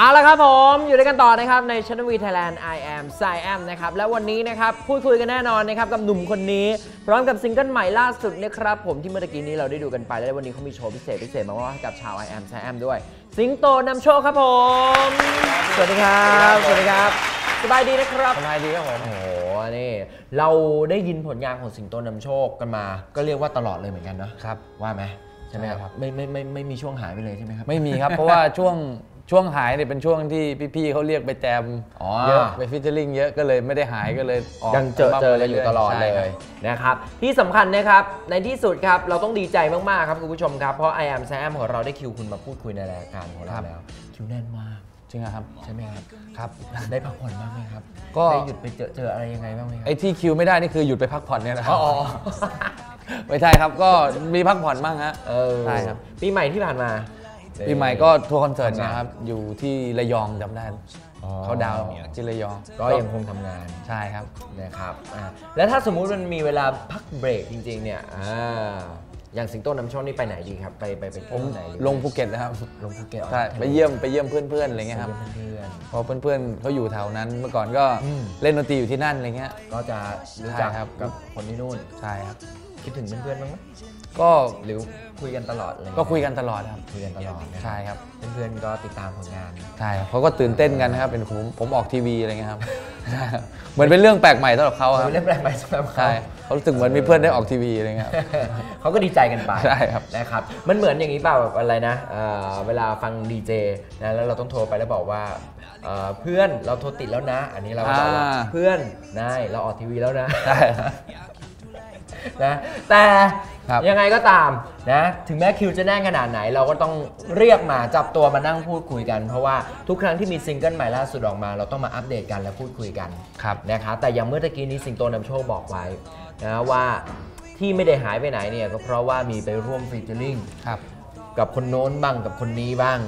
เอาละครับผมอยู่ด้วยกันต่อนะครับในช n วีไทยแลนด์ I am s i am นะครับและวันนี้นะครับพูดคุยกันแน่นอนนะครับกับหนุ่มคนนี้ พร้อมกับซิงเกิลใหม่ล่าสุดนะครับผมที่เมื่อตะกี้นี้เราได้ดูกันไป และวันนี้เขามีโชว์พิเศษพิเศษมามอบให้กับชาว I am s i am ด้วย สิงโตนำโชคครับผม สวัสดีครับ สวัสดีครับ สบายดีนะครับ สบายดีครับผม โอ้โห นี่เราได้ยินผลงานของสิงโตนำโชคกันมา ก็เรียกว่าตลอดเลยเหมือนกันเนาะครับ ว่าไหมใช่ไหมคใช่ครัรับบไม่ไม่ไม่ไม่มีช่วงหายไปเลยใช่ไหมครับ ไม่มีครับ เพราะว่าช่วง ช่วงหายเนี่ยเป็นช่วงที่พี่ๆเขาเรียกไปแจมอ๋อเยอะไปฟิชเชอร์ลิงเยอะก็เลยไม่ได้หายก็เลยออกยังเจอเจอกันอยู่ตลอดเลใช่ครับยนะครับที่สำคัญนะครับในที่สุดครับเราต้องดีใจมากๆครับคุณผู้ชมครับเพราะ I am Sam ของเราได้คิวคุณมาพูดคุยในรายการของเราแล้ว คิวแน่นมากจริงเหรอครับใช่ไหมครับครับได้พักผ่อนบ้างไหมครับ ก็ได้หยุดไปเจอเจออะไรยังไงบ้างไหมครัไอ้ที่คิวไม่ได้นี่คือหยุดไปพักผ่อนเนี่ยนะคอ๋รัอบอ๋อไม่ใช่ครับก็มีพักผ่อนบ้างฮะเออใช่ครับปีใหม่ที่ผ่านมา ปีใหม่ก็ทัวร์คอนเสิร์ตทำงานนะครับ อยู่ที่ระยองจำได้อ๋อเขาดาวน์ที่ระยอง ก็ยังคงทำงานใช่ครับ นะครับอ่าแล้วถ้าสมมุติมันมีเวลาพักเบรกจริง ๆ เนี่ยอ่าอย่างสิงโตนำโชคนี่ไปไหนดีครับ ไปไปไปผเที่ยมวไหนดีลงภูเก็ตนะครับลงภูเก็ตใช่ไปเยี่ยมไปเยี่ยมเพื่อนๆอะไรเงี้ยครับเพื่อนเพราะเพื่อนๆเขาอยู่แถวนั้น เมื่อก่อนก็อืมเล่นดนตรีอยู่ที่นั่นอะไรเงี้ย ๆก็จะรู้จักใช่ครับ กับคนที่นู่น ใช่ครับ คิดถึงเพื่อนๆบ้างไหมก็หรือ คุยกันตลอดอะไรเงี้ก็คุยกันตลอดครับคุยกันตลอดนะใช่ครับเพื่อนๆก็ติดตามผลงานใช่ครับเขาก็ตื่นเต้นกันนะครับเป็นผมผมออกทีวีอะไรเงี้ยครับใช่ครับเหมือนเป็นเรื่องแปลกใหม่สำหรับเขาครับเป็นเรื่องแปลกใหม่สำหรับเขาใช่เขารู้สึกเหมือนมีเพื่อนได้ออกทีวีอะไรเงี้ยครับเขาก็ดีใจกันไปใช่ครับนะครับมันเหมือนอย่างนี้เปล่าแบบอะไรนะเอ่อเวลาฟังดีเจนะแล้วเราต้องโทรไปแล้วบอกว่าเอ่อเพื่อนเราโทรติดแล้วนะ อันนี้เราก็บอกว่าอ่าเพื่อนนายเราออกทีวีแล้วนะใช่ครับ นะแต่ครับยังไงก็ตามนะถึงแม้คิวจะแน่นขนาดไหน เราก็ต้องเรียกมาจับตัวมานั่งพูดคุยกัน เพราะว่าทุกครั้งที่มีซิงเกิลใหม่ล่าสุดออกมา เราต้องมาอัปเดตกันและพูดคุยกันครับนะครับแต่อย่างเมื่อตะกี้นี้สิงโตนำโชคบอกไว้นะว่าที่ไม่ได้หายไปไหนเนี่ยก็เพราะว่ามีไปร่วมฟีเจอริงครับ กับคนโน้นบ้างกับคนนี้บ้าง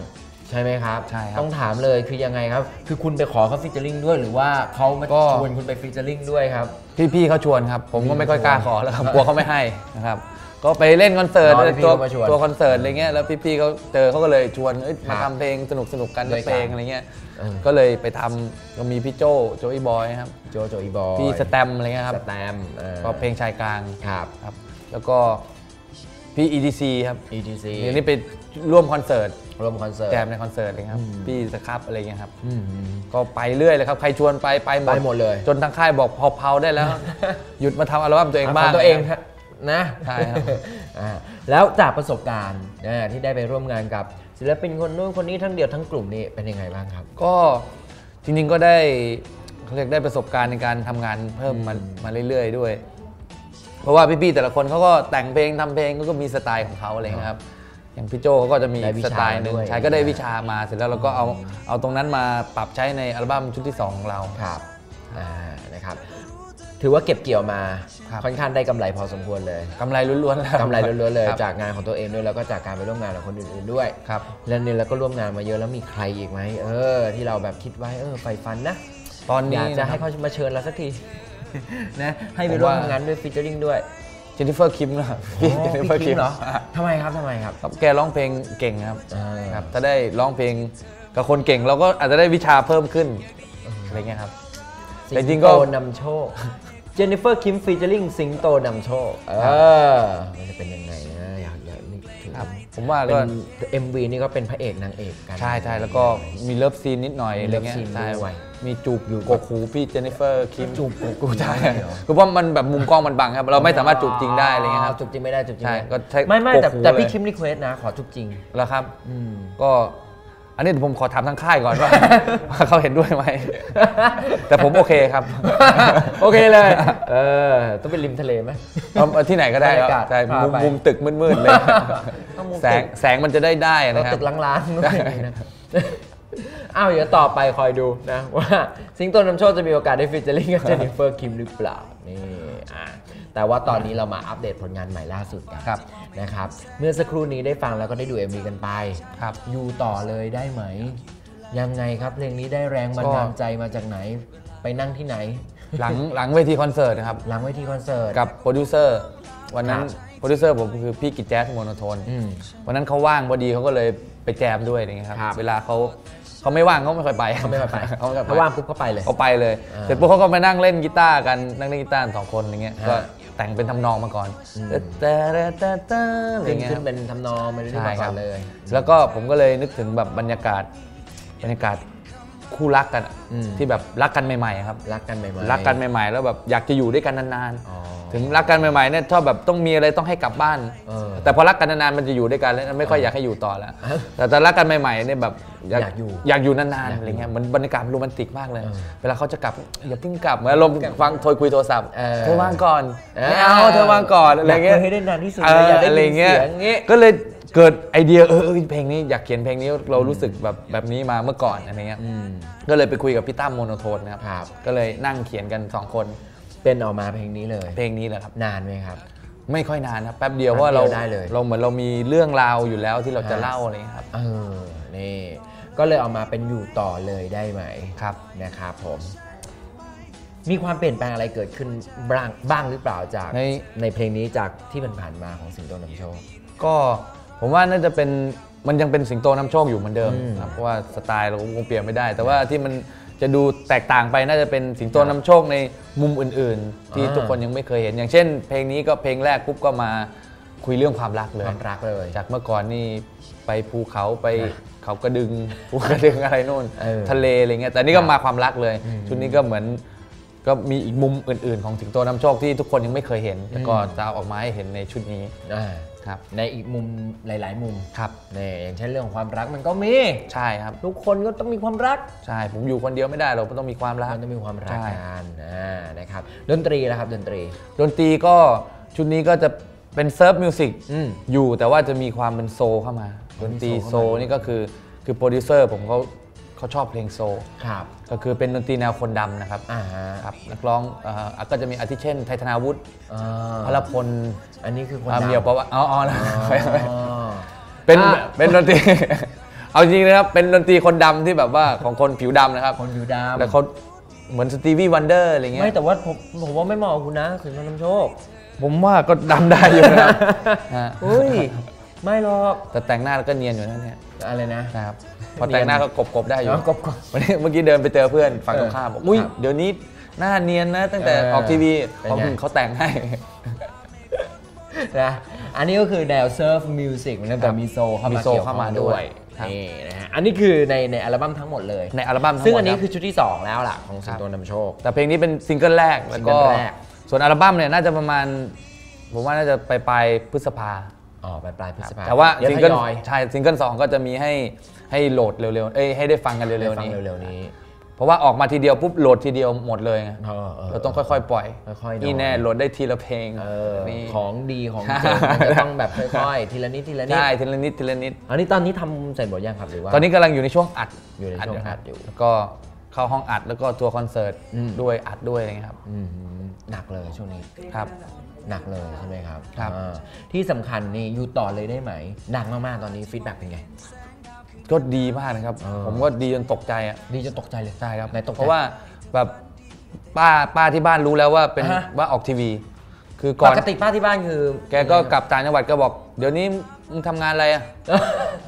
ใช่ไหมครับ ใช่ครับต้องถามเลยคือยังไงครับ คือคุณไปขอเขาฟีเจอริงด้วยหรือว่าเขามาก็ ชวนคุณไปฟีเจอริงด้วยครับ พี่ๆเขาชวนครับ ผมก็ไม่ค่อยกล้าขอแล้วครับกลัวเขาไม่ให้นะครับ ก็ไปเล่นคอนเสิร์ตรอพี่ๆตัวเขามาชวน ตัวคอนเสิร์ตอะไรเงี้ยแล้วพี่ๆเขาเจอเขาก็เลยชวนเอ้ยครัมาบทำเพลงสนุกสนุกๆกันด้สัวกยกันเพลงอะไรเงี้ยเออก็เลยไปทำก็มีพี่โจโจอีบอยครับโจโจอีบอยพี่สแตมอะไรเงี้ยครับ สแตมป์ออก็เพลงชายกลางครับ ครับ แล้วก็พี่ EDC ครับ ETC เดี๋ยวนี้ไป ร่วมคอนเสิร์ตรวมคอนเสิร์ต แจมในคอนเสิร์ตเลยครับอืมพี่สครับอะไรเงี้ยครับ อืม ก็ไปเรื่อยเลยครับ ใครชวนไปไปหมไปดหมดเลย จนทางค่ายบอกพอเผาได้แล้ว หยุดมาทำอัลบั้มตัวเองบ้างขตัวเองนะใช่ครับ อ่าแล้วจากประสบการณ์นะที่ได้ไปร่วมงานกับศิลปินคนนู้นคนนี้ทั้งเดียวทั้งกลุ่มนี่เป็นยังไงบ้างครับ ก็จริงๆก็ได้เขาเรียกได้ประสบการณ์ในการทำงานเพิ่มมามาเรื่อยๆด้วย เพราะว่าพี่ๆแต่ละคนเขาก็แต่งเพลงทำเพลงก็มีสไตล์ของเขาอะไรเงี้ยครับ อย่างพี่โจเขาก็จะมีได้วิสชาไตล์หนึ่งด้วย ใช่ก็ได้วิชามาเสร็จแล้วเราก็เอาเอาตรงนั้นมาปรับใช้ในอัลบั้มชุดที่2ของเรา ครับอ่านะครับ ถือว่าเก็บเกี่ยวมา ครับ ค่อนข้างได้กำไรพอสมควรเลย กำไรล้วนๆแล้วกำไรล้วนๆเลยครับจากงานของตัวเองด้วยแล้วก็จากการไปร่วมงานกับคนอื่นๆด้วย ครับ แล้วเนี่ยเราก็ร่วมงานมาเยอะแล้วมีใครอีกไหมเออ ที่เราแบบคิดไว้เออไฟฟันนะตอนอนี้ยากจะนะคให้รับเขามาเชิญเราสักที นะให้ไปผมร่วมว่าทำงานด้วยฟีเจอริงด้วย เจนนิเฟอร์คิมนะครับพี่เจนนิเฟอร์พี่คิคิมมเหรอทำไมครับทำไมครับครับแกร้องเพลงเก่งครับอ่าครับถ้าได้ร้องเพลงกับคนเก่งเราก็อาจจะได้วิชาเพิ่มขึ้นอะไรเงี้ยครับแต่จริงๆก็สิโตนำโชค เจนนิเฟอร์คิมฟีเจอริงสิงโตนำโชคเออมันจะเป็นยังไงนะอยากอยากนึกถึงครับผมว่าเป็ก็น MV นี่ก็เป็นพระเอกนางเอกกัน ใช่ใช่แล้วก็มีเลิฟซีนนิดหน่อยมีอะไรเงี้ย love scene ใช่ด้วยมีจูบอยู่กกหูพี่เจนนิเฟอร์คิมจูบกกหูใช่ได้เหรอ คือเพราะมันแบบมุมกล้องมันบังครับ เราไม่สามารถจูบจริงได้อะไรเงี้ยครับจุบจริงไม่ได้จุบจริงใช่ไม่ได้ก็ใช้ไม่ไม่แต่กกหูแต่พี่เลย คิมรีเควสนะ ขอจุบจริง แล้วครับอืมก็ อันนี้ผมขอถามทางค่ายก่อนว่า ว่าเขาเห็นด้วยไหม แต่ผมโอเคครับโอเคเลย เออ ต้องเป็นริมทะเลไหม เอาเอาที่ไหนก็ได้ครับบรรยากาศใช่พามุมไป มุมตึกมืดๆเลย ต้องมุมแสตึงกแสงมันจะได้ได้เรานะครับตึกล้างๆนู่นอย่างนี้นะ อ้าวเดี๋ยวต่อไปคอยดูนะ ว่าสิงโตนำโชคจะมีโอกาสได้ฟิชเจอริ่งกับเจนนิเฟอร์คิมหรือเปล่านี่อะแต่ว่าตอนนี้เรามาอัปเดตผลงานใหม่ล่าสุดกันครับนะครับ เมื่อสักครู่นี้ได้ฟังแล้วก็ได้ดู MV กันไปครับอยู่ต่อเลยได้ไหม ยังไงครับเพลงนี้ได้แรงบันดาลใจมาจากไหน ไปนั่งที่ไหน หลังหลังเวทีคอนเสิร์ตนะครับ หลังเวทีคอนเสิร์ตกับโปรดิวเซอร์วันนั้นครับโปรดิวเซอร์ผมคือพี่กิจแจ๊สโมโนโทนอืมวันนั้นเขาว่างพอดีเขาก็เลย ไปแจมด้วยอย่างเงี้ยครับ ครับ เวลาเขาเขาไม่ว่างเขาไม่ค่อยไปเขาไม่ไปไปเขาไม่ค่อยไปถ้าว่างปุ๊บก็ไปเลย เขาไปเลยอ่าเสร็จปุ๊บเขาก็มานั่งเล่นกีตาร์กันนั่งเล่นกีตาร์สองคนอย่างเงี้ยฮะก็แต่งเป็นทำนองมาก่อนอืมแต่แต่แต่แต่อะไรขึ้นเงี้ยขึ้นเป็นทำนองไปเรื่อยๆใช่มาคก่รัอบนเลย แล้วก็ผมก็เลยนึกถึงแบบบรรยากาศบรรยากาศ คู่รักกันอะอืม ที่แบบรักกันใหม่ๆครับ รักกันใหม่ๆ รักกันใหม่ ๆ แล้วแบบอยากจะอยู่ด้วยกันนานอ๋อๆ ถึงรักกันใหม่ๆเนี่ยชอบแบบต้องมีอะไรต้องให้กลับบ้าน เออแต่พอรักกันนานๆมันจะอยู่ด้วยกันแล้วไม่ค่อยอยากให้อยู่ต่อแล้ว แต่แต่รักกันใหม่ๆเนี่ยแบบอยากอยู่อยากอยู่นานอยากอยู่ๆอะไรเงี้ยมันบรรยากาศโรแมนติกมากเลยเออเวลาเขาจะกลับอย่าเพิ่งกลับเหมือนลมณ์ฟังโทรคุยโทรศัพท์เออ เธอว่างก่อนเออไม่เอาเธอว่างก่อนอะไรเงี้ย อยากคุยให้ได้นานที่สุดเอเลยออยากได้อะไรยินเงี้ยเสียงงี้ก็เลย เกิดไอเดียเออเออเพลงนี้อยากเขียนเพลงนี้เรารู้สึกแบบแบบนี้มาเมื่อก่อนอะไรเงี้ยอืมก็เลยไปคุยกับพี่ตั้มโมโนโทนนะครับครับก็เลยนั่งเขียนกันสองคน เป็นออกมาเพลงนี้เลย เพลงนี้แหละครับนานไหมครับ ไม่ค่อยนานครับแป๊บเดียวเพราะว่าเราแป๊บเดียวได้เลยเราเหมือนเรามีเรื่องราวอยู่แล้วที่เราจะฮะเล่าอะไรเงี้ยครับเออนี่ก็เลยเออกมาเป็นอยู่ต่อเลยได้ไหมครับนะครับผมมีความเปลี่ยนแปลงอะไรเกิดขึ้นบ้างบ้างหรือเปล่าจากในในเพลงนี้จากที่มันผ่านมาของสิงโตนำโชคก็ ผมว่าน่าจะเป็นมันยังเป็นสิงโตน้ำโชคอยู่เหมือนเดิมอืมครับเพราะว่าสไตล์เราคงเปลี่ยนไม่ได้ แต่ว่าที่มันจะดูแตกต่างไปน่าจะเป็นสิงโตน้ำโชคในมุมอื่น ๆ ที่อ่าทุกคนยังไม่เคยเห็น อย่างเช่น เพลงนี้ก็เพลงแรกปุ๊บก็มาคุยเรื่องความรักเลย ความรักเลย จากเมื่อก่อนนี่ไปภูเขาไปนะเขากระดึงภูกระดึงอะไรนู่นเออทะเลอะไรเงี้ยแต่นี่ก็ครับมาความรักเลยอืมชุดนี้ก็เหมือนก็มีอีกมุมอื่น ๆ ของสิงโตน้ำโชคที่ทุกคนยังไม่เคยเห็น แต่ก็อืมจะเอาออกมาให้เห็นในชุดนี้อ่า ครับในอีกมุมหลาย ๆ มุมครับนี่อย่างเช่นเรื่องของความรักมันก็มีใช่ครับ ทุกคนก็ต้องมีความรักใช่ผมอยู่คนเดียวไม่ได้เราต้องมีความรักมันต้องมีความรักใช่กันอ่านะครับดนตรีแล้วครับดนตรี ดนตรีก็ชุดนี้ก็จะเป็นเซิร์ฟมิวสิกอืมอยู่แต่ว่าจะมีความเป็นโซลเข้ามาดนตรีมีโซโซลลเข้ามานี่ก็คือคือโปรดิวเซอร์ผมเขา เขาชอบเพลงโซลครับก็คือเป็นดนตรีแนวคนดำนะครับอ่าฮะครับนักร้องเอ่อก็จะมีอาทิเช่น ไทธนาวุฒิอ่าพลพลอันนี้คือคนอาดำเมียวประวัติอ๋ออ๋อนะอ๋อ เป็นอะ เป็นดนตรี เอาจริงๆนะครับ เป็นดนตรีคนดำที่แบบว่าของคนผิวดำนะครับคนผิวดำ แล้วเขาเหมือนสตีวีวันเดอร์อะไรเงี้ย ไม่แต่ว่าผมผมว่าไม่เหมาะกับคุณนะสิงห์นำโชคผมว่าก็ดำได้อยู่นะครับ ฮะเฮ้ย ไม่หรอกแต่แต่งหน้าแล้วก็เนียนอยู่นะเนี่ยอะไรนะ นะครับ พอแต่งหน้าก็กบๆได้อยู่อ๋อกบกบวันนี้เมื่อกี้เดินไปเจอเพื่อนฝั่งตรงข้ามบอกอุ้ยครับเดี๋ยวนี้หน้าเนียนนะ ตั้งแต่เออออกทีวีเป็นเขาไงเขาแต่งให้นะอันนี้ก็คือแนวเซิร์ฟมิวสิกนะครับแต่มีโซเข้ามีมาโซเกี่ยวเข้าข้องมาด้ด้ววยยครับนี่นะฮะอันนี้คือในในอัลบั้มทั้งหมดเลยในอัลบั้มทั้งซึ่งหมดอันนี้รับคือชุดที่ 2 แล้วล่ะของสิงโตนำโชค แต่เพลงนี้เป็นซิงเกิลแรกแล้วก็ซิงเกิลแรกส่วนอัลบั้มเนี่ยน่าจะประมาณผมว่าน่าจะไปปลายพฤษภา อ๋อปลายปลายพฤษภาแต่ว่าเดี๋ยวซิงทเกิลยอยใช่ซิงเกิลสองก็จะมีให้ให้โหลดเร็วๆเอ้ยให้ได้ฟังกันได้เร็วๆฟังนี้เร็วๆนี้ เพราะว่าออกมาทีเดียวปุ๊บโหลดทีเดียวหมดเลยไงเออเออเราต้องค่อยๆ ปล่อยค่อยๆนี่แน่หน่อยโหลดได้ทีละเพลงเออนี่ของดีของเจ๋งมันจะต้องแบบค่อยๆทีละนิดทีละนิดใช่ทีละนิดทีละนิดอันนี้ตอนนี้ทำเสร็จหมดยังครับหรือว่าตอนนี้กำลังอยู่ในช่วงอัดอยู่ในช่วงอัดอยู่แล้วก็เข้าห้องอัดแล้วก็ทัวร์คอนเสิร์ตอืมด้วยอัดด้วยอะไรเงี้ยครับอืมหนักเลยช่วงนี้ครับ หนักเลยใช่ไหมครับครับ อ่าที่สำคัญนี่อยู่ต่อเลยได้ไหมหนักมากๆตอนนี้ฟีดแบ็กเป็นไง ก็ดีมากนะครับ เออ ผมก็ดีจนตกใจอะดีจนตกใจเลยใช่ครับ ไหนตกใจ เพราะว่าแบบป้าป้าที่บ้านรู้แล้วว่าเป็นอ่าฮะ ว่าออกทีวี คือปก่อนกติป้าที่บ้านคือ แกก็กลับต่างจังหวัดก็บอก เดี๋ยวนี้มึงทำงานอะไรอะ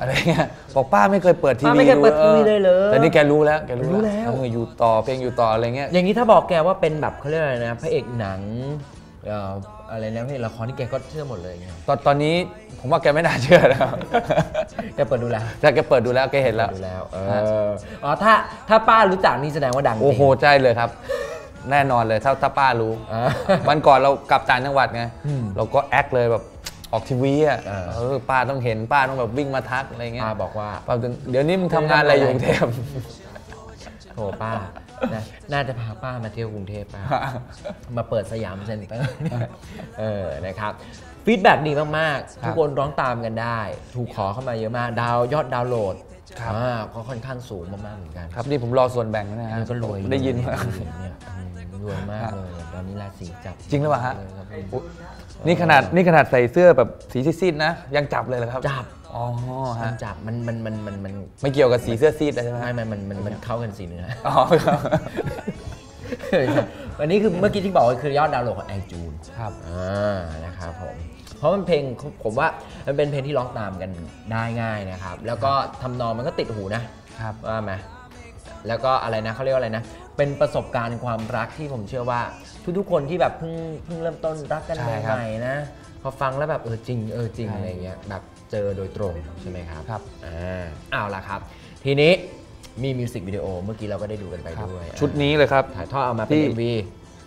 อะไรเงี้ยบอกป้าไม่เคยเปิดทีวีป้าไม่เคยเปิดทีวีเลยเหรอแต่นี่แกรู้แล้วแกรู้รู้แล้ว เอออยู่ต่อเพลงอยู่ต่ออะไรเงี้ย อย่างนี้ถ้าบอกแกว่าเป็นแบบเขาเรียกอะไรนะพระเอกหนังเอ่ออะไรนะพระเอกละครนี่แกก็เชื่อหมดเลยไงตอนตอนนี้ผมว่าแกไม่น่าเชื่อแล้วแกเปิดดูแล้วแต่แกเปิดดูแล้วแกเห็นแล้วดูแล้วเอออ๋อถ้าถ้าป้ารู้จักนี่แสดงว่าดังจริงโอ้โหใช่เลยครับ แน่นอนเลยถ้าถ้าป้ารู้อ่าวันก่อนเรากลับต่างจังหวัดไงอืมเราก็แอคเลยแบบออกทีวีอะอ่าเออป้าต้องเห็นป้าต้องแบบวิ่งมาทักอะไรเงี้ยป้าบอกว่าป้าถึงเดี๋ยวนี้มึงทำงานอะไรอยู่กรุงเทพโถป้า นะน่าจะพาป้ามาเที่ยวกรุงเทพป้ามาเปิดสยามเซ็นเตอร์เออนะครับฟีดแบ็ดีมากๆครับทุกคนร้องตามกันได้ ถูกขอเข้ามาเยอะมาก ดาวยอดดาวน์โหลดครับ อ่าก็ค่อนข้างสูงมากๆเหมือนกันครับนี่ผมรอส่วนแบ่งนะฮะนี่ก็รวยได้ยินเลมาเนี่ยอืมรวยมากเลยตอนนี้ราศีจับจริงหรือเปล่าฮะเลยครับอุ๊ยนี่ขนาดนี่ขนาดใส่เสื้อแบบสีซีดๆนะ ยังจับเลยเหรอครับ จับอ๋อมัฮะนจับมันมันมันมันมันไม่เกี่ยวกับสีเสื้อซีดเลยใช่ไหมไม่ฮะไม่มันมันมันเข้ากันสีเนื้ออ๋อครับอันนี้คือเมื่อกี้ที่บอกว่าคือยอดดาวน์โหลดของไอจูนครับอ่านะครับผมโห ราะมันเพลงผมว่ามันเป็นเพลงที่ร้องตามกันได้ง่ายนะครับ แล้วก็ทำนองมันก็ติดหูนะครับว่าไหมแล้วก็อะไรนะเขาเรียกว่าอะไรนะ เป็นประสบการณ์ความรักที่ผมเชื่อว่า ทุกๆคนที่แบบเพิ่งเพิ่งเริ่มต้นรักกันใช่ใหครับม่ๆนะพอฟังแล้วแบบเออจริงเออจริงใช่อะไรเงี้ยแบบเจอโดยตรงใช่ไหมครับครับอ่าเอาละครับ ทีนี้มีมิวสิกวิดีโอเมื่อกี้เราก็ได้ดูกันไปครับด้วยชุดนี้เลยครับถ่ายทอดเอามาเป็นที่ MV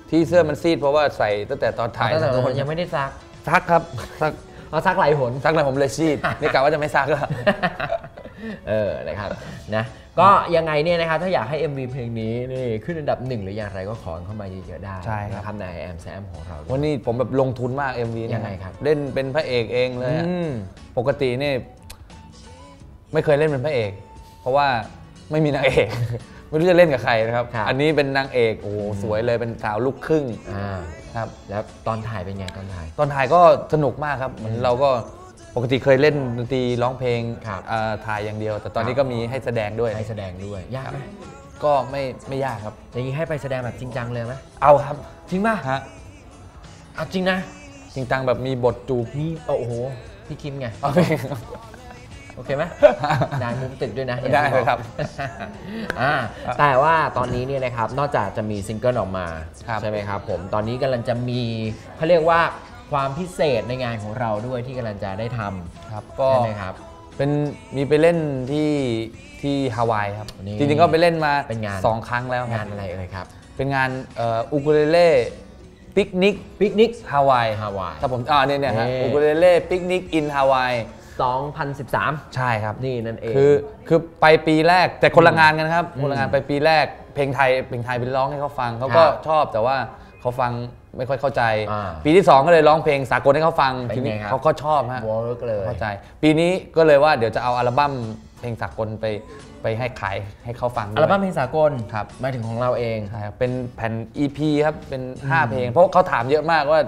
ที่เสื้อมันซีดเพราะว่าใส่ตั้งแต่ตอนถ่ายตั้งแต่ทุกคนยังไม่ได้ซัก ซักครับซักเอาซักหลายหนซักเลยผมเลยซีดนี่กะว่าจะไม่ซักแล้วเออนะครับนะก็ยังไงเนี่ยนะครับถ้าอยากให้ MV เพลงนี้นี่ขึ้นอันดับหนึ่งหรืออย่างไรก็ขอเข้ามาเยอะๆได้ใช่ครับนะครับในแอมแซมของเราด้วยวันนี้ผมแบบลงทุนมาก MV เนี่ยังไงครับเล่นเป็นพระเอกเองเลยอะอืมปกตินี่ไม่เคยเล่นเป็นพระเอก เพราะว่าไม่มีนางเอกไม่รู้จะเล่นกับใครนะครับครับอันนี้เป็นนางเอกโอ้โหสวยเลยเป็นสาวลูกครึ่งอ่า ครับ แล้วตอนถ่ายเป็นไงตอนถ่าย ตอนถ่ายก็สนุกมากครับเหมือนเราก็ปกติเคยเล่นดนตรีร้องเพลงครับอ่าถ่ายอย่างเดียว แต่ตอนนี้ครับ ก็มีให้แสดงด้วย ให้แสดงด้วย ยากไหมก็ไม่ไม่ยากครับ อย่างนี้ให้ไปแสดงแบบจริงจังเลยไหมเอาครับจริงป่ะฮะเอาจริงนะจริงจังแบบมีบทจูบนี่โอ้โหพี่คิมไง เอาไป โอเคไหม ได้มุมตึกด้วยนะได้เลยครับ อ่าแต่ว่าตอนนี้เนี่ยนะครับนอกจากจะมีซิงเกิลออกมาครับใช่ไหมครับผมตอนนี้กำลังจะมีเขาเรียกว่าความพิเศษในงานของเราด้วยที่กำลังจะได้ทครับำก็ใช่ไหมครับเป็นมีไปเล่นที่ที่ฮาวายครับนี่จริงๆก็ไปเล่นมาเป็นงานสองครั้งแล้วคงารันบอะไรเอ่ยครับ เป็นงานเอ่ออูคูเลเล่ปิกนิกปิกนิกฮาวายฮาวายถ้าผมอ่าเนี่ยเนี่ยฮะนี่อูคูเลเล่ปิกนิกอินฮาวาย 2013 ใช่ครับ นี่นั่นเอง คือคือไปปีแรกแต่คนละงานกันครับอืมคนละงานไปปีแรก เพลงไทยเพลงไทยไปร้องให้เขาฟังเขาก็ครับชอบแต่ว่าเขาฟังไม่ค่อยเข้าใจอ่าปีที่สองก็เลยร้องเพลงสากลให้เขาฟังเป็นทีนี้ไงครับเขาก็ชอบฮะวอร์กเลยเข้าใจ ปีนี้ก็เลยว่าเดี๋ยวจะเอาอัลบั้มเพลงสากลไปไปให้ขายให้เขาฟังด้วยอัลบั้มเพลงสากลครับหมายถึงของเราเองใช่ครับเป็นแผ่น EP ครับเป็น 5 เพลง เพราะเขาถามเยอะมากว่า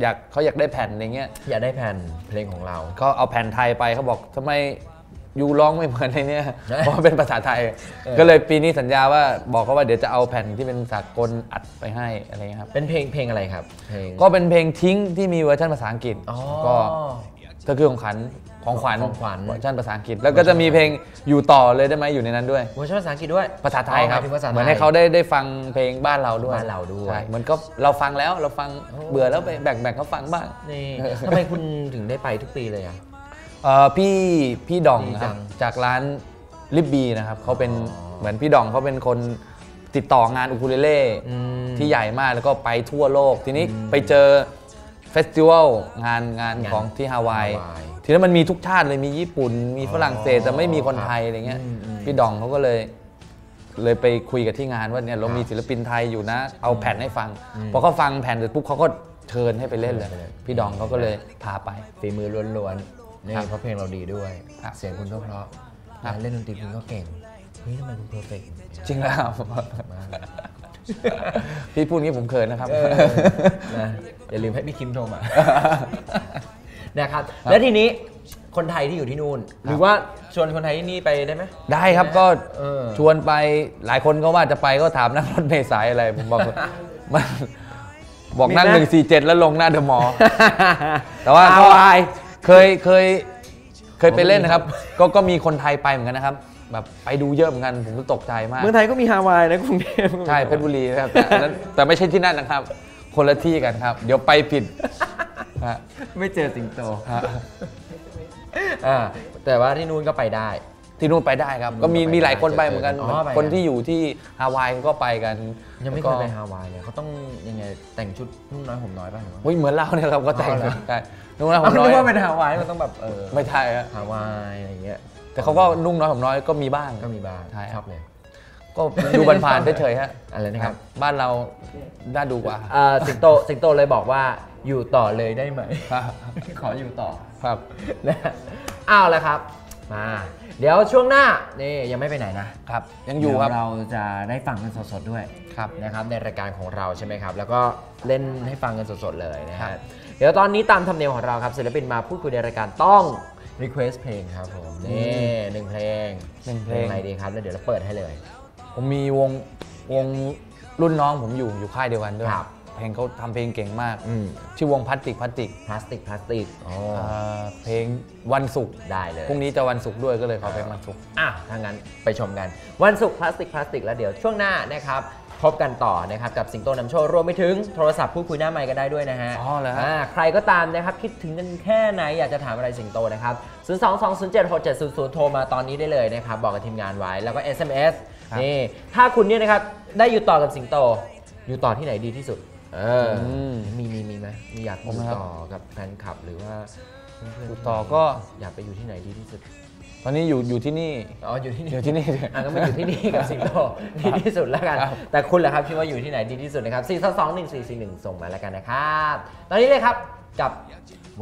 อยากเขาอยากได้แผ่นอะไรเงี้ยอยากได้แผ่นเพลงของเราก็เอาแผ่นไทยไปเขาบอกทำไมยูร้องไม่เหมือนในเนี้ยเพราะว่าเป็นภาษาไทยเออก็เลยปีนี้สัญญาว่าบอกเขาว่าเดี๋ยวจะเอาแผ่นที่เป็นสากลอัดไปให้อะไรเงี้ยครับเป็นเพลงเพลงอะไรครับเพลงก็เป็นเพลงทิ้งที่มีเวอร์ชันภาษาอังกฤษอ๋อก็ก็คือของขวัญ ของขวัญของขวัญเวอร์ชันภาษาอังกฤษ แล้วก็จะมีเพลงอยู่ต่อเลยได้ไหมอยู่ในนั้นด้วยเวอร์ชันภาษาอังกฤษด้วยภาษาไทยครับอ๋อหมถึงภาษาไทยเหมือนให้เขาได้ได้ฟังเพลงบ้านเราด้วยบ้านเราด้วยใช่เหมือนก็เราฟังแล้วเราฟังเบื่อแล้วไปแบ่งแบ่งเขาฟังบ้างนี่ทำไมคุณถึงได้ไปทุกปีเลยอะเอ่อพี่พี่ดองดีนะจัครับงจากร้านลิบบีนะครับเขาเป็นอ๋อเหมือนพี่ดองเขาเป็นคนติดต่องานอูคูเลเล่อืมที่ใหญ่มากแล้วก็ไปทั่วโลก ทีนี้อืมไปเจอเฟสติวัลงานงานงานของที่ฮาวายฮาวาย ทีนี้มันมีทุกชาติเลยมีญี่ปุ่น มีฝรั่งเศสอ๋อแต่ไม่มีคนครับไทยอะไรเงี้ยอืมอืมพี่ดองเขาก็เลยเลยไปคุยกับที่งานว่าเนี่ยเราครับมีศิลปินไทยอยู่นะ เอาแผ่นให้ฟังอืมพอเขาฟังแผ่นเสร็จปุ๊บเขาก็เชิญให้ไปเล่นเลยเชิญไปเลยพี่ดองเขาก็เลยพาไปฝีมือล้วนๆนี่ครับเพราะเพลงเราดีด้วยครับเสียงคุณก็เพราะครับการเล่นดนตรีคุณก็เก่งเฮ้ยทำไมคุณเพอร์เฟกต์จริงแล้วพี่พูดงี้ผมเขินนะครับนะอย่าลืมให้พี่คิมโทรมา นะครับ แล้วทีนี้คนไทยที่อยู่ที่นู่น หรือว่าชวนคนไทยที่นี่ไปได้ไหม ได้ครับก็เออ ชวนไปหลายคนก็ว่าจะไปก็ถามนั่งรถเมล์สายอะไรผมบอกมันบอกนั่งมีไหม หนึ่งสี่เจ็ดแล้วลงหน้าเดอะมอลล์ แต่ว่าก็ฮาวาย เคยเคยเคยไปเล่นนะครับ ก็ก็มีคนไทยไปเหมือนกันนะครับ แบบไปดูเยอะเหมือนกันผมก็ตกใจมาก เมืองไทยก็มีฮาวายนะกรุงเทพ ใช่เพชรบุรีนะครับแต่อันนั้นแต่ไม่ใช่ที่นั่นนะครับ คนละที่กันครับ เดี๋ยวไปผิด ฮะไม่เจอสิงโตฮะอ่าแต่ว่าที่นู่นก็ไปได้ ที่นู่นไปได้ครับ ก็มีไปได้มีหลายคนไปเหมือนกันอ๋อไปกันคนที่อยู่ที่ฮาวายก็ไปกันยังไม่เคก็ยไปฮาวายเลยเขาต้องยังไงแต่งชุดนุ่งน้อยห่มน้อยป่ะหรือว่าเฮ้ยเหมือนเราเนี่ยครับก็แต่งอ๋อเหรอใช่นุ่งน้อยผผมมน้อยนึกว่าเป็นฮาวายมันต้องแบบเออไม่ใช่ฮะฮาวายอะไรอย่างเงี้ยแต่เขาก็นุ่งน้อยผมน้อยก็มีบ้างก็มีบ้างใช่ชอบเลยก็ดูผ่านๆเฉยๆฮะอะไรนะครับ บ้านเราน่าดูกว่าเอ่อสิงโตสิงโตเลยบอกว่า อยู่ต่อเลยได้ไหม ขออยู่ต่อครับนะอ้าวแล้วครับ มา เดี๋ยวช่วงหน้านี่ยังไม่ไปไหนนะครับ ยังอยู่ครับ เดี๋วเราจะได้ฟังกันสดๆด้วยครับ นะครับในรายการของเราใช่ไหมครับ แล้วก็เล่นให้ฟังกันสดๆเลยนะครัฮะบเดี๋ยวตอนนี้ตามธรรมเนียมของเราครับศิลปินมาพูดคุยในรายการต้อง request เพลงครับผมนี่หนึ่งเพลงหนึ่งเพลง อะไรดีครับแล้วเดี๋ยวเราเปิดให้เลย ผมมีวงวงรุ่นน้องผมอยู่อยู่ค่ายเดียวกันด้วยครับ เพลงเขาทำเพลงเก่งมาก อืมชื่อวงพลาสติกพลาสติกพลาสติกพลาสติกอ๋ออ่าเพลงวันศุกร์ได้เลย พรุ่งนี้จะวันศุกร์ด้วยก็เลยขอเพลงวันศุกร์ อะ ถ้างั้นไปชมกัน วันศุกร์พลาสติกพลาสติกแล้วเดี๋ยวช่วงหน้านะครับ พบกันต่อนะครับ กับสิงโตนำโชว์รวมไปถึงโทรศัพท์พูดคุยหน้าไมค์กันได้ด้วยนะฮะอ๋อเหรอฮะาใครก็ตามนะครับ คิดถึงกันแค่ไหน อยากจะถามอะไรสิงโตนะครับ 0 2 2 0 7 6 7 0 0 โทรมาตอนนี้ได้เลยนะครับ บอกกับทีมงานไว้แล้วก็ SMS นี่ถ้าคุณเนี่ยนะครับได้อยู่ต่อกับสิงโต อยู่ต่อที่ไหนดีที่สุด เอออมมีมีมีไหมมีอยากอผมยู่นะครับ ต่อกับแฟนคลับหรือว่าเพื่อนๆอยู่ต่อก็อยากไปอยู่ที่ไหนดีที่สุดตอนนี้อยู่อยู่ที่นี่ อ๋ออยู่ที่นี่อยู่ที่นี่อะก็มาอยู่ที่นี่กับสิงโตดีที่สุดแล้วกัน ครับ แต่คุณล่ะครับคิดว่าอยู่ที่ไหนดีที่สุดนะครับ4 2 2 1 4 4 1ส่งมาแล้วกันนะครับ ตอนนี้เลยครับกับ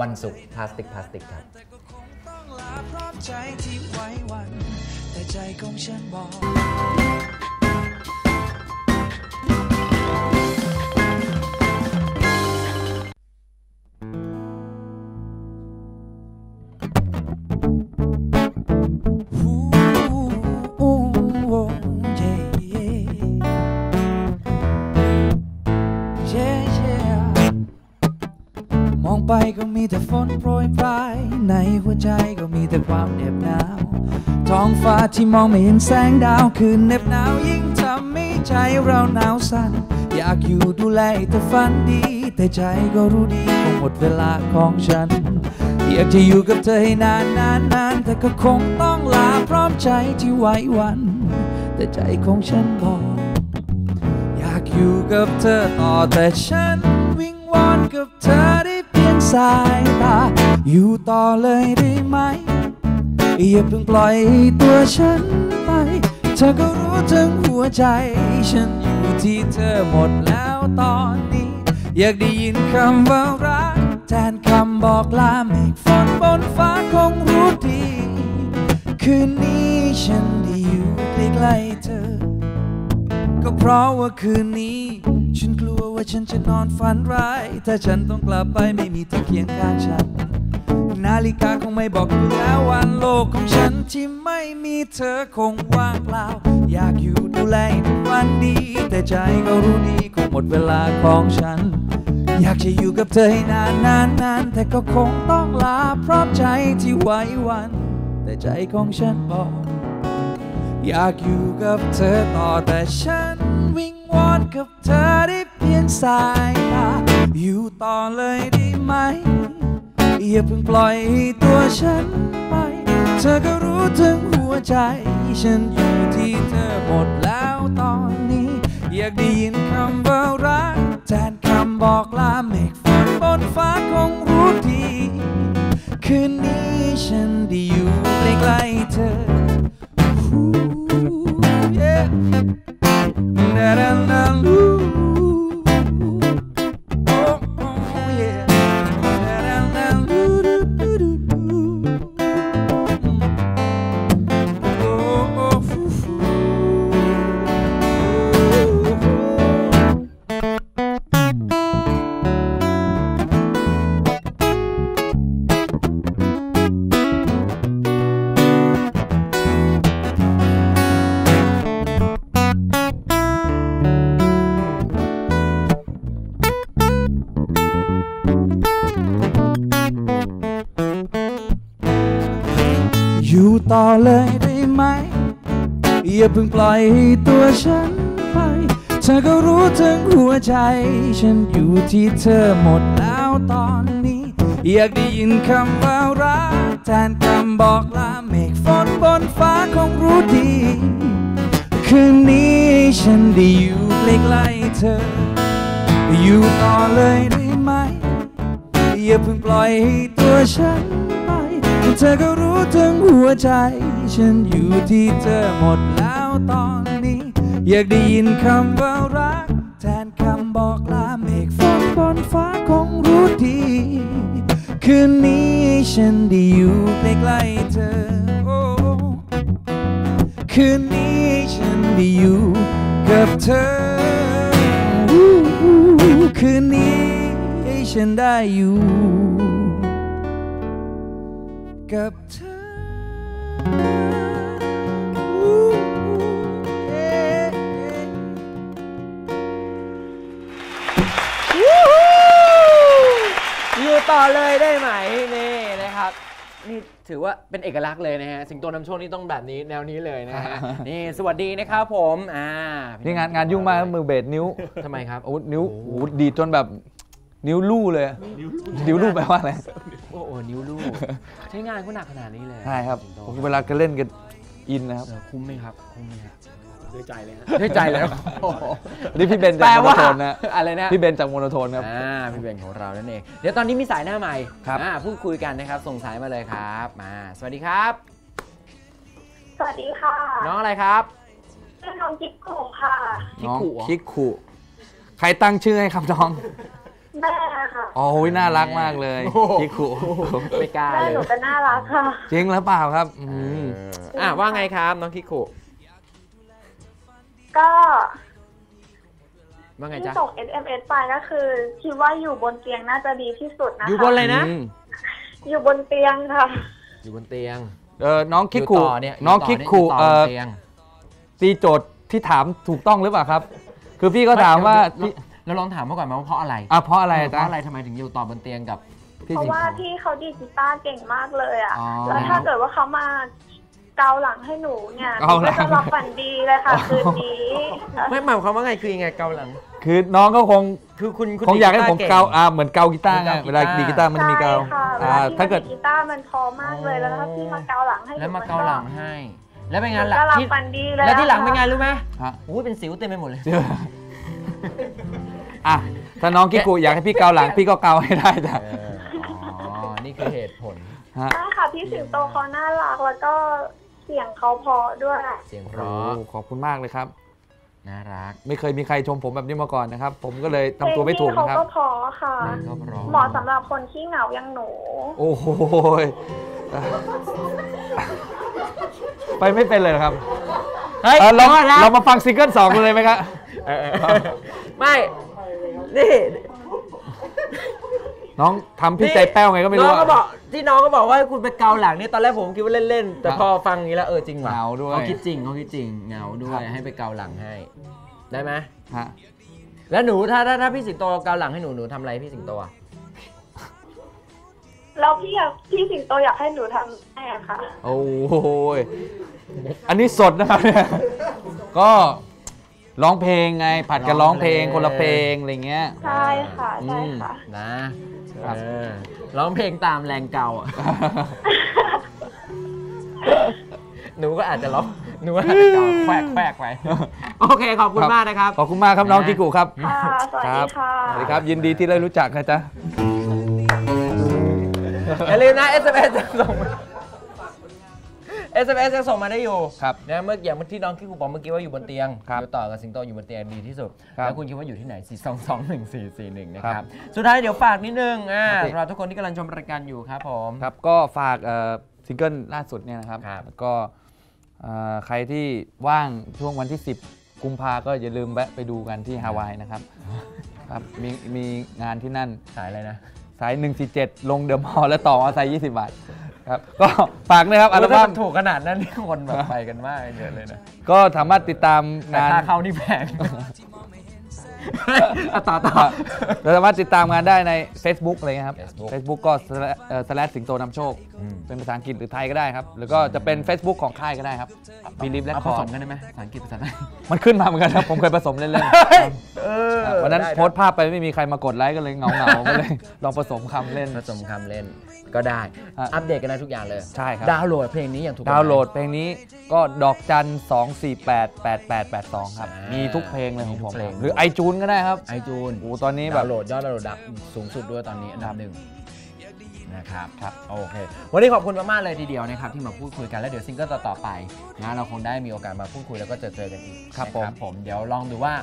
วันศุกร์พลาสติกพลาสติกครับต้องลาพร้อมใจที่ไว้วัน แต่ใจของฉันบอก มีแต่ฝนโปรยปลาย ในหัวใจก็มีแต่ความเหน็บหนาว ท้องฟ้าที่มองไม่เห็นแสงดาวคืนเหน็บหนาวยิ่งทำให้ใจเราหนาวสั่น อยากอยู่ดูแลแต่ฝันดี แต่ใจก็รู้ดีคงหมดเวลาของฉัน อยากจะอยู่กับเธอให้นานนานนานแต่ก็คงต้องลาพร้อมใจที่ไว้วัน แต่ใจของฉันบอกอยากอยู่กับเธอต่อแต่ฉันวิงวอนกับเธอ สายตา อยู่ต่อเลยได้ไหม อย่าเพิ่งปล่อยตัวฉันไป เธอก็รู้ถึงหัวใจ ฉันอยู่ที่เธอหมดแล้วตอนนี้ อยากได้ยินคำว่ารัก แทนคำบอกลาเมฆฝนบนฟ้าคงรู้ดี คืนนี้ฉันได้อยู่ใกล้ๆเธอ ก็เพราะว่าคืนนี้ ฉันกลัวว่าฉันจะนอนฝันร้าย ถ้าฉันต้องกลับไปไม่มีเธอเคียงข้างฉัน นาฬิกาคงไม่บอกอยู่แล้ววันโลกของฉันที่ไม่มีเธอคงว่างเปล่า อยากอยู่ดูแลวันดี แต่ใจก็รู้ดีคงหมดเวลาของฉัน อยากจะอยู่กับเธอให้นานนานนานแต่ก็คงต้องลาเพราะใจที่ไว้วัน แต่ใจของฉันบอก อยากอยู่กับเธอต่อแต่ฉันวิ่ง วอนกับเธอได้เพียงสายตาอยู่ต่อเลยได้ไหม อย่าเพิ่งปล่อยตัวฉันไป เธอก็รู้ถึงหัวใจ ฉันอยู่ที่เธอหมดแล้วตอนนี้ อยากได้ยินคำว่ารักแทนคำบอกลาเมฆฝนบนฟ้าคงรู้ดีคืนนี้ฉันได้อยู่ใกล้ๆเธอ เพิ่งปล่อยตัวฉันไป เธอก็รู้ถึงหัวใจ ฉันอยู่ที่เธอหมดแล้วตอนนี้ อยากได้ยินคำว่ารักแทนคำบอกลาเมฆฝนบนฟ้าคงรู้ดี คืนนี้ฉันได้อยู่ใกล้ๆเธอ อยู่ต่อเลยได้ไหม อย่าเพิ่งปล่อยให้ตัวฉันไปเธอก็รู้ถึงหัวใจ ฉันอยู่ที่เธอหมดแล้ว ตอนนี้ อยากได้ยินคำว่ารัก แทนคำบอกลาเมฆฝนบนฟ้าคงรู้ดี คืนนี้ฉันได้อยู่ใกล้ๆเธอโอ้คืนนี้ฉันได้อยู่กับเธอ คืนนี้ฉันได้อยู่ กับเธอ ต่อเลยได้ไหมนี่นะครับ นี่ถือว่าเป็นเอกลักษณ์เลยนะฮะสิงโตนำโชคนี่ต้องแบบนี้แนวนี้เลยนะฮะนี่สวัสดีนะครับผมอ่านี่งานงานยุ่งมากมือเบสนิ้วทำไมครับโอ้นิ้วโอ้ดีดจนแบบนิ้วลู่เลยอะนิ้วลู่แปลว่าอะไรโอ้โหนิ้วลูกใช้งานเขาหนักขนาดนี้เลยใช่ครับสิงโตผมเวลาก็เล่นกันอินนะครับเออคุ้มไหมครับคุ้มไหมครับ ด้วยใจเลยฮะด้วยใจแล้วนี่พี่เบนแปลจากโมโนว่าโทนนะอะไรนะ พี่เบนจากโมโนโทนครับ อ่าพี่เบนของเรานั่นเอง เดี๋ยวตอนนี้มีสายหน้าใหม่ครับ อ่าพูดคุยกันนะครับ ส่งสายมาเลยครับ มา สวัสดีครับ สวัสดีค่ะน้องอะไรครับ ชื่อน้องกิ๊กโกะค่ะ คิกน้องคุเหรอ คิกคุใครตั้งชื่อให้ครับน้องแม่ค่ะโอ้ยน่ารักมากเลยโอ้โหคิกคุไม่กล้าแม่เลยหนูก็น่ารักค่ะ จริงหรือเปล่าครับอืเอมออะว่าไงครับ น้องคิกคุ ก็ว่าไงที่จ๊ะส่ง SMS ไปก็คือ คิดว่าอยู่บนเตียงน่าจะดีที่สุดนะคะอยู่บนอะไรนะ อืมอยู่บนเตียงค่ะ อยู่บนเตียงเออน้องคิกคุอยู่ต่อเนี่ยน้องยู่ต่คิกเยคุยู่ต่เอ่บอนเตียงตีโจทย์ที่ถามถูกต้องหรือเปล่าครับ คือพี่ก็ถามว่าเดี๋ยเราลองถามเขาก่อนไหมว่าเพราะอะไรอะเพราะอะไรเพจ๊ะราะอะไรทำไมถึงอยู่ต่อบนเตียงกับพี่เพราะสิงว่าโตพี่เขาดีดกีตาร์เก่งมากเลยอะ อ๋อ แล้วถ้าเกิดว่าเขามา เกาหลังให้หนูเนี่ยหเกานูหลัก็งจะรับฝันดีเลยค่ะคืนนี้ไม่หมายความว่าไงคือยังไงเกาหลัง คือน้องก็คงคือคุณณคงอยากให้ผมดีเกางอ่าเหมือนเกากีตาร์ไงเหมือนเกาเวลากีดีตาร์กีตาร์มันจะมีเกาใช่ค่ะเวอ่าลาที่ถ้าเกิดดีกีตาร์มันพอมากเลยแล้วถ้าพี่มาเกาหลังให้หนูแล้วมาเกาหลังให้ แล้วเป็นหไงนูล่ะก็รับที่ฝันดีเลยแล้วที่หลังอะเป็นไงรู้ไหมฮะโอ้ยเป็นสิวเต็มไปหมดเลยอะถ้าน้องกิกุอยากให้พี่เกาหลังพี่ก็เกาให้ได้จ้ะเอออ๋อนี่คือเหตุผลฮะใช่ค่ะพี่สิงโตเขาน่ารักแล้วก็ เสียงเขาเพราะด้วย เสียงเพโอ้ราะขอบคุณมากเลยครับ น่ารักไม่เคยมีใครชมผมแบบนี้มาก่อนนะครับ ผมก็เลยทำตัวไม่ถูกเพลงนะพี่ครับ เขาก็เพราะค่ะ เพลงก็เพราะ เหมาะสำหรับคนที่เหงาอย่างหนู โอ้โหยไปไม่เป็นเลยเหรอครับเฮ้ยเออเราดี๋ยวก่อนนะเรามาฟังซิงเกิลสองกันเลยไหมครับ เออเออไม่ นี่ น้องทำพี่ใจแป้วไงก็ไม่รู้น้องก็อะบอกที่น้องก็บอกว่าให้คุณไปเกาหลังนี่ตอนแรกผมคิดว่าเล่นๆแต่ครับพอฟังอย่างนี้แล้วเออจริงว่ะเหงาด้วยเขาคิดจริงเขาคิดจริงเหงาด้วครัยบให้ไปเกาหลังให้ ได้ไหมฮะแล้วหนูถ้าถ้าถ้าพี่สิงโตเกาหลังให้หนูหนูทำอะไรพี่สิงโตอะแล้วพี่อยากพี่สิงโตอยากให้หนูทำไงอะคะโอ้โหยอันนี้สดนะครับเนี่ยก็ ร้องเพลงไง ผัดกันร้องเพลงคนละเพลงอะไรเงี้ย ใช่ค่ะใช่ค่ะ นะครับเออร้องเพลงตามแรงเกาอะหนูก็อาจจะร้องหนูก็อาจจะเกาแควกแควกไป โอเค ขอบคุณมากนะครับ ขอบคุณมากครับน้องกิกุครับค่ะสวัสคดีรับค่ะ สวัสดีครับยินดีที่ได้รู้จักนะจ๊ะ อย่าลืมนะ SMS จะส่งมา SMS ยังส่งมาได้อยู่ครับนะเมื่ออย่างที่น้องคิดคูบอกเมื่อกี้ว่าอยู่บนเตียงครับอยู่ต่อกับสิงโตอยู่บนเตียงดีที่สุดครับแล้วคุณคิดว่าอยู่ที่ไหน 4 2 2 1 4 4 1 นะคครัรับบสุดท้ายเดี๋ยวฝากนิดนึงอ่าครับพี่สำหรับทุกคนที่กำลังชมรายการอยู่ครับผมครับก็ฝากเอ่อซิงเกิลล่าสุดเนี่ยนะครับครับแล้วก็เอ่อใครที่ว่างช่วงวันที่ 10 กุมภาก็อย่าลืมแวะไปดูกันที่ฮาวายนะครับครับมีมีงานที่นั่นสายอะไรนะ สาย 147 ลงเดอะมอลล์แล้วต่อมาใส่20 บาท ครับก็ฝากนะครับอัลถ้าบั้มมันถูกขนาดนั้นนี่คนแบบไปกันมากเยอะเลยนะก็สามารถติดตามแต่งานค่าเข้านี่แพงอะต่อต่อเราสามารถติดตามงานได้ใน Facebook อะไรเงี้ยครับ Facebook Facebook ก็ slash เอ่อ slash สิงโตนำโชคอืมเป็นภาษาอังกฤษหรือไทยก็ได้ครับ แล้วก็จะเป็น Facebook ของค่ายก็ได้ครับบีลิฟและเอาคผอสร์มกันได้ไหมภาษาอังกฤษภาษาไทยมันขึ้นมาเหมือนกันครับ ผมเคยผสมเล่นเออๆวันนั้นได้โพสต์ภาพไปไม่มีใครมากดไลค์ก็เลยเงาเงาๆก็เลยลองผสมคำเล่นผสมคำเล่น ก็ได้อะอัปเดตกันได้ทุกอย่างเลย ใช่ครับ ดาวน์โหลดเพลงนี้อย่างถูกกฎหมยดาวน์โหลดเพลงนี้ก็ดอกจัน 248 8882 ครับ อ่ามีมีทุกเพลงเลยของมีทุผกมเพลง หรือไอจูนก็ได้ครับ ไอจูนโอ้ตอนนี้แบดาบ วน์โหลดยอดดาวน์โหลดดับสูงสุดด้วยตอนนี้อันดัครับบหนึ่ง นะครับครับโอเค วันนี้ขอบคุณมากๆเลยทีเดียวนะครับที่มาพูดคุยกันแล้วเดี๋ยวซิงเกิลต่อๆไปนะเราคงได้มีโอกาสมาพูดคุยแล้วก็เจอเจอกันอีกครับนะผมผมเดี๋ยวลองดูว่า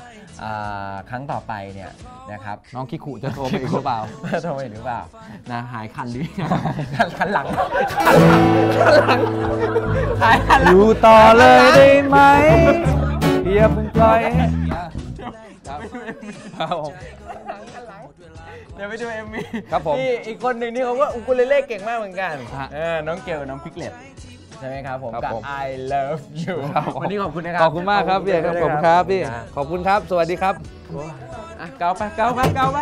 อ่าครั้งต่อไปเนี่ยนะครับ น้องคิคุจะโทรมาอีกหรือเปล่า โทรไปหรือเปล่านะหายคันหรือคันคันหลังคันหลังคันหลังหายคันหลัง อยู่ต่อเลยได้ไหมอย่าเพิ่งปล่อยให้ครับผมเดี๋ยวไปดูเอ็มวีครับผม นี่อีกคนหนึ่งที่เขาก็อุกุเลเล่เก่งมากเหมือนกันฮะ เออน้องเกลน้องพิกเลตใช่ไหมครับผมครับกับ ผม I love you ครับผมวันนี้ขอบคุณนะครับขอบคุณมากครับพี่เอกครับขอบคุณครับพี่ขอบคุณขอบคุณครับ สวัสดีครับอะเกาไปเกาไปเกาไป